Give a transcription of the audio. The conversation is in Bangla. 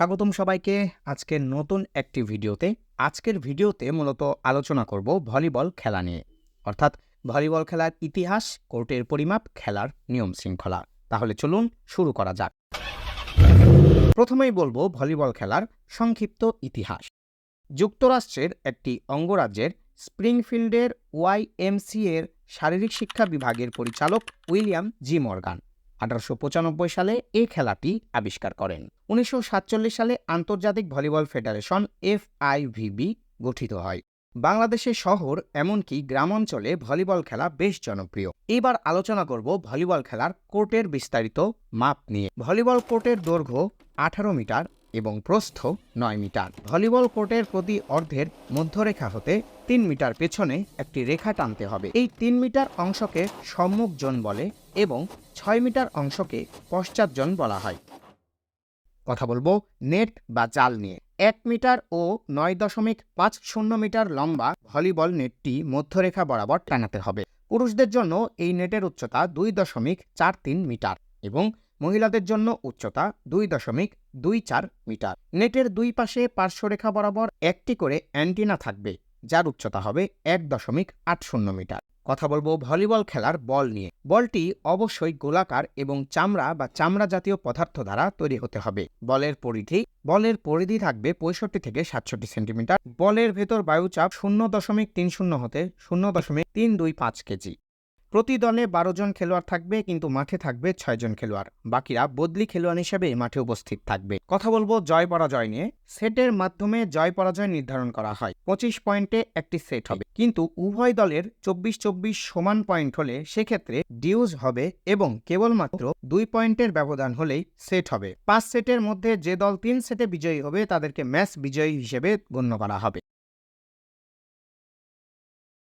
স্বাগতম সবাইকে আজকের নতুন একটি ভিডিওতে। আজকের ভিডিওতে মূলত আলোচনা করব ভলিবল খেলা নিয়ে। অর্থাৎ ভলিবল খেলার ইতিহাস, কোর্টের পরিমাপ, খেলার নিয়ম শৃঙ্খলা। তাহলে চলুন শুরু করা যাক। প্রথমেই বলব ভলিবল খেলার সংক্ষিপ্ত ইতিহাস। যুক্তরাষ্ট্রের একটি অঙ্গরাজ্যের স্প্রিংফিল্ডের ওয়াইএমসি এর শারীরিক শিক্ষা বিভাগের পরিচালক উইলিয়াম জি মর্গান আঠারোশো পঁচানব্বই সালে এই খেলাটি আবিষ্কার করেন। উনিশশো সাতচল্লিশ সালে আন্তর্জাতিক ভলিবল ফেডারেশন এফআইভিবি গঠিত হয়। বাংলাদেশের শহর এমনকি গ্রামাঞ্চলে ভলিবল খেলা বেশ জনপ্রিয়। এবার আলোচনা করব ভলিবল খেলার কোর্টের বিস্তারিত মাপ নিয়ে। ভলিবল কোর্টের দৈর্ঘ্য আঠারো মিটার এবং প্রস্থ নয় মিটার। ভলিবল কোর্টের প্রতি অর্ধের মধ্যরেখা হতে তিন মিটার পেছনে একটি রেখা টানতে হবে। এই তিন মিটার অংশকে সম্মুখ জোন বলে এবং ছয় মিটার অংশকে পশ্চাৎ জোন বলা হয়। কথা বলব নেট বা জাল নিয়ে। এক মিটার ও নয় দশমিক পাঁচ শূন্য মিটার লম্বা ভলিবল নেটটি মধ্যরেখা বরাবর টানাতে হবে। পুরুষদের জন্য এই নেটের উচ্চতা দুই দশমিক চার তিন মিটার এবং মহিলাদের জন্য উচ্চতা দুই দশমিক দুই চার মিটার। নেটের দুই পাশে পার্শ্বরেখা বরাবর একটি করে অ্যান্টিনা থাকবে, যার উচ্চতা হবে এক দশমিক আট শূন্য মিটার। কথা বলব ভলিবল খেলার বল নিয়ে। বলটি অবশ্যই গোলাকার এবং চামড়া বা চামড়া জাতীয় পদার্থ দ্বারা তৈরি হতে হবে। বলের পরিধি বলের পরিধি থাকবে পঁয়ষট্টি থেকে সাতষট্টি সেন্টিমিটার। বলের ভেতর বায়ুচাপ শূন্য দশমিক তিন শূন্য হতে শূন্য দশমিক তিন দুই পাঁচ কেজি। প্রতি দলে বারো জন খেলোয়াড় থাকবে, কিন্তু মাঠে থাকবে ছয়জন খেলোয়াড়। বাকিরা বদলি খেলোয়াড় হিসেবে মাঠে উপস্থিত থাকবে। কথা বলব জয় পরাজয় নিয়ে। সেটের মাধ্যমে জয় পরাজয় নির্ধারণ করা হয়। পঁচিশ পয়েন্টে একটি সেট হবে। কিন্তু উভয় দলের চব্বিশ চব্বিশ সমান পয়েন্ট হলে সেক্ষেত্রে ডিউজ হবে এবং কেবলমাত্র দুই পয়েন্টের ব্যবধান হলেই সেট হবে। পাঁচ সেটের মধ্যে যে দল তিন সেটে বিজয়ী হবে, তাদেরকে ম্যাচ বিজয়ী হিসেবে গণ্য করা হবে।